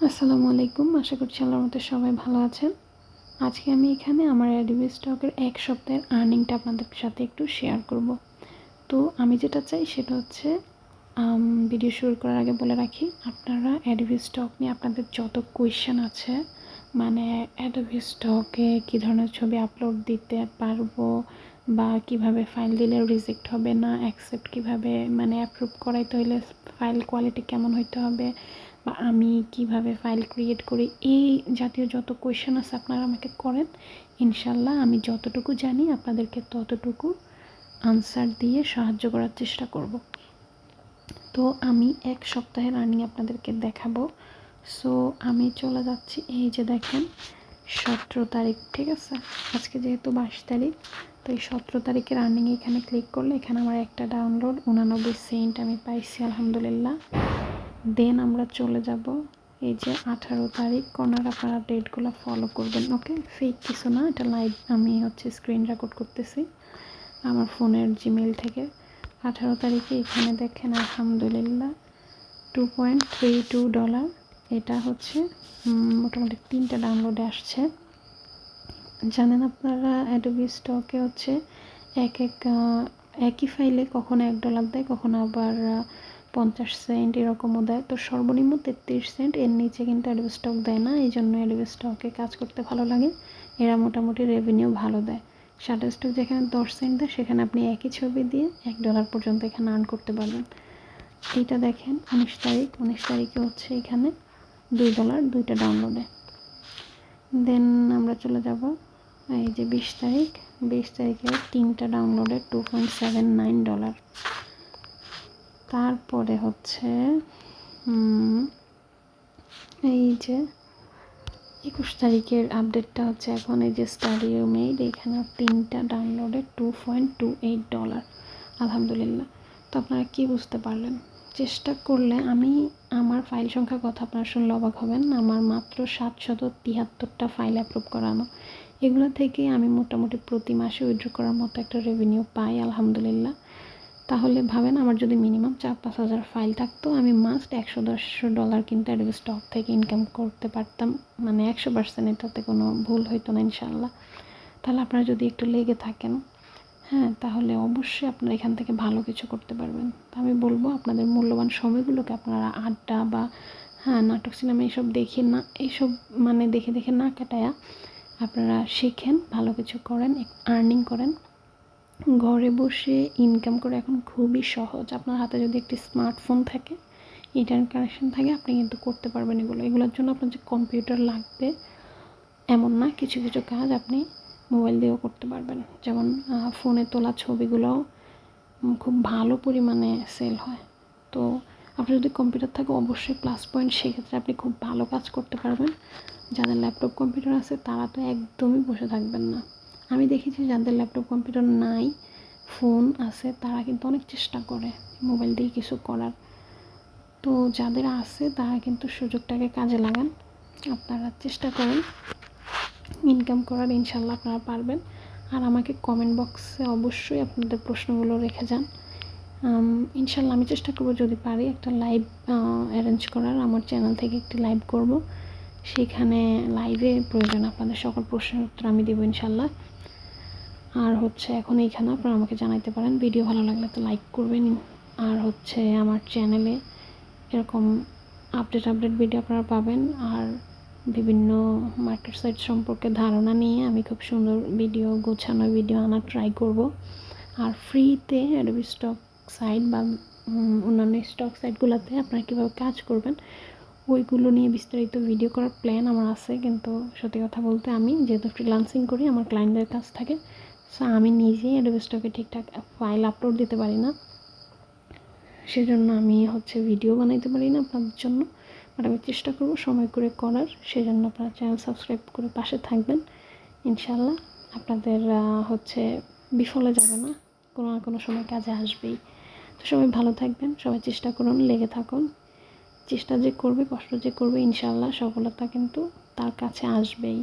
আসসালামু আলাইকুম। আশা করছি আল্লাহর মতো সবাই ভালো আছেন। আজকে আমি এখানে আমার অ্যাডিবি স্টকের এক সপ্তাহের আর্নিংটা আপনাদের সাথে একটু শেয়ার করব। তো আমি যেটা চাই সেটা হচ্ছে ভিডিও শুরু করার আগে বলে রাখি, আপনারা অ্যাডিবি স্টক নিয়ে আপনাদের যত কোয়েশ্চেন আছে মানে অ্যাডোবি স্টকে কী ধরনের ছবি আপলোড দিতে পারব বা কীভাবে ফাইল দিলে রিজেক্ট হবে না অ্যাকসেপ্ট কীভাবে মানে অ্যাপ্রুভ করাইতে হলে ফাইল কোয়ালিটি কেমন হইতে হবে বা আমি কীভাবে ফাইল ক্রিয়েট করি, এই জাতীয় যত কোয়েশ্চেন আছে আপনারা আমাকে করেন। ইনশাল্লাহ আমি যতটুকু জানি আপনাদেরকে ততটুকু আনসার দিয়ে সাহায্য করার চেষ্টা করব। তো আমি এক সপ্তাহের রানিং আপনাদেরকে দেখাবো। সো আমি চলে যাচ্ছি, এই যে দেখেন, সতেরো তারিখ, ঠিক আছে? আজকে যেহেতু বাইশ তারিখ, তো এই সতেরো তারিখে রানিং এখানে ক্লিক করলে এখানে আমার একটা ডাউনলোড উনানব্বই সেন্ট আমি পাইছি, আলহামদুলিল্লাহ। দেন আমরা চলে যাব। এই যে আঠারো তারিখ কর্নার আপনারা ডেটগুলো ফলো করবেন। ওকে ফেক কিছু না, এটা লাইভ আমি হচ্ছে স্ক্রিন রেকর্ড করতেছি আমার ফোনের জিমেল থেকে। আঠারো তারিখে এখানে দেখেন আলহামদুলিল্লাহ two point three two dollar এটা হচ্ছে মোটামুটি তিনটা ডাউনলোডে আসছে। জানেন আপনারা অ্যাডোবি স্টকে হচ্ছে এক এক একই ফাইলে কখনো এক ডলার দেয়, কখনো আবার পঞ্চাশ সেন্ট এরকমও দেয়। তো সর্বনিম্ন তেত্রিশ সেন্ট, এর নিচে কিন্তু অ্যাডোবি স্টক দেয় না এই জন্য অ্যাডোবি স্টকে কাজ করতে ভালো লাগে। এরা মোটামুটি রেভিনিউ ভালো দেয়। শাটার স্টক যেখানে দশ সেন্ট দেয়, সেখানে আপনি একই ছবি দিয়ে এক ডলার পর্যন্ত এখানে আর্ন করতে পারবেন। এইটা দেখেন, উনিশ তারিখ, উনিশ তারিখে হচ্ছে এখানে দুই ডলার দুইটা ডাউনলোডে দেন আমরা চলে যাব, এই যে বিশ তারিখ, বিশ তারিখে তিনটা ডাউনলোডে two point seven nine dollar তারপরে হচ্ছে এই যে একুশ তারিখের আপডেটটা হচ্ছে এখন, এই যে স্টাডিও মেড এখানে তিনটা ডাউনলোডে two point two eight dollar আলহামদুলিল্লাহ। তো আপনারা কী বুঝতে পারলেন? চেষ্টা করলে আমি আমার ফাইল সংখ্যার কথা আপনারা শুনলে অবাক হবেন, আমার মাত্র সাতশত তিয়াত্তরটা ফাইল অ্যাপ্রুভ করানো। এগুলো থেকে আমি মোটামুটি প্রতি মাসে উইথড্র করার মতো একটা রেভিনিউ পাই, আলহামদুলিল্লাহ। তাহলে ভাবেন আমার যদি মিনিমাম চার পাঁচ হাজার ফাইল থাকতো, আমি মাস্ট একশো দশশো ডলার কিন্তু অ্যাডোবি স্টক থেকে ইনকাম করতে পারতাম। মানে একশো পার্সেন্ট এটাতে কোনো ভুল হইতো না ইনশাল্লাহ তাহলে আপনারা যদি একটু লেগে থাকেন হ্যাঁ তাহলে অবশ্যই আপনারা এখান থেকে ভালো কিছু করতে পারবেন। তা আমি বলব, আপনাদের মূল্যবান সময়গুলোকে আপনারা আড্ডা বা হ্যাঁ নাটক, সিনেমা এইসব দেখে না এইসব মানে দেখে দেখে না কাটায়া আপনারা শেখেন, ভালো কিছু করেন আর্নিং করেন। ঘরে বসে ইনকাম করে এখন খুবই সহজ। আপনার হাতে যদি একটি স্মার্টফোন থাকে ইন্টারনেট কানেকশন থাকে, আপনি কিন্তু করতে পারবেন এগুলো। এগুলোর জন্য আপনার যে কম্পিউটার লাগবে, এমন না, কিছু কিছু কাজ আপনি মোবাইল দিয়েও করতে পারবেন। যেমন ফোনে তোলা ছবিগুলোও খুব ভালো পরিমাণে সেল হয়। তো আপনার যদি কম্পিউটার থাকে, অবশ্যই প্লাস পয়েন্ট সেক্ষেত্রে আপনি খুব ভালো কাজ করতে পারবেন। যাদের ল্যাপটপ কম্পিউটার আছে, তারা তো একদমই বসে থাকবেন না। আমি দেখেছি যাদের ল্যাপটপ কম্পিউটার নাই ফোন আছে, তারা কিন্তু অনেক চেষ্টা করে মোবাইল দিয়ে কিছু করার। তো যাদের আছে, তারা কিন্তু সুযোগটাকে কাজে লাগান। আপনারা চেষ্টা করেন ইনকাম করার ইনশাল্লাহ আপনারা পারবেন। আর আমাকে কমেন্ট বক্সে অবশ্যই আপনাদের প্রশ্নগুলো রেখে যান। ইনশাল্লাহ আমি চেষ্টা করব যদি পারি একটা লাইভ অ্যারেঞ্জ করার। আমার চ্যানেল থেকে একটি লাইভ করব। সেখানে লাইভে প্রয়োজন আপনাদের সকল প্রশ্নের উত্তর আমি দেবো ইনশাল্লাহ আর হচ্ছে এখন এইখানে আপনারা আমাকে জানাইতে পারেন। ভিডিও ভালো লাগলে তো লাইক করবেন। আর হচ্ছে আমার চ্যানেলে এরকম আপডেট আপডেট ভিডিও আপনারা পাবেন। আর বিভিন্ন মার্কেট সাইট সম্পর্কে ধারণা নিয়ে আমি খুব সুন্দর ভিডিও গোছানো ভিডিও আনার ট্রাই করব। আর ফ্রিতে অ্যাডোবি স্টক সাইট বা অন্যান্য স্টক সাইটগুলোতে আপনারা কীভাবে কাজ করবেন, ওইগুলো নিয়ে বিস্তারিত ভিডিও করার প্ল্যান আমার আছে। কিন্তু সত্যি কথা বলতে আমি যেহেতু ফ্রিলান্সিং করি, আমার ক্লায়েন্টদের কাছ থাকে সো আমি নিজেই অ্যাডোবি স্টকে ঠিকঠাক ফাইল আপলোড দিতে পারি না। সেজন্য আমি হচ্ছে ভিডিও বানাইতে পারি না আপনাদের জন্য। বাট আমি চেষ্টা করব সময় করে করার। সেজন্য আপনারা চ্যানেল সাবস্ক্রাইব করে পাশে থাকবেন। ইনশাল্লাহ আপনাদের হচ্ছে বিফলে যাবে না। কোনো না কোনো সময় কাজে আসবেই। তো সবাই ভালো থাকবেন। সবাই চেষ্টা করুন, লেগে থাকুন। চেষ্টা যে করবে, কষ্ট যে করবে ইনশাল্লাহ সফলতা কিন্তু তার কাছে আসবেই।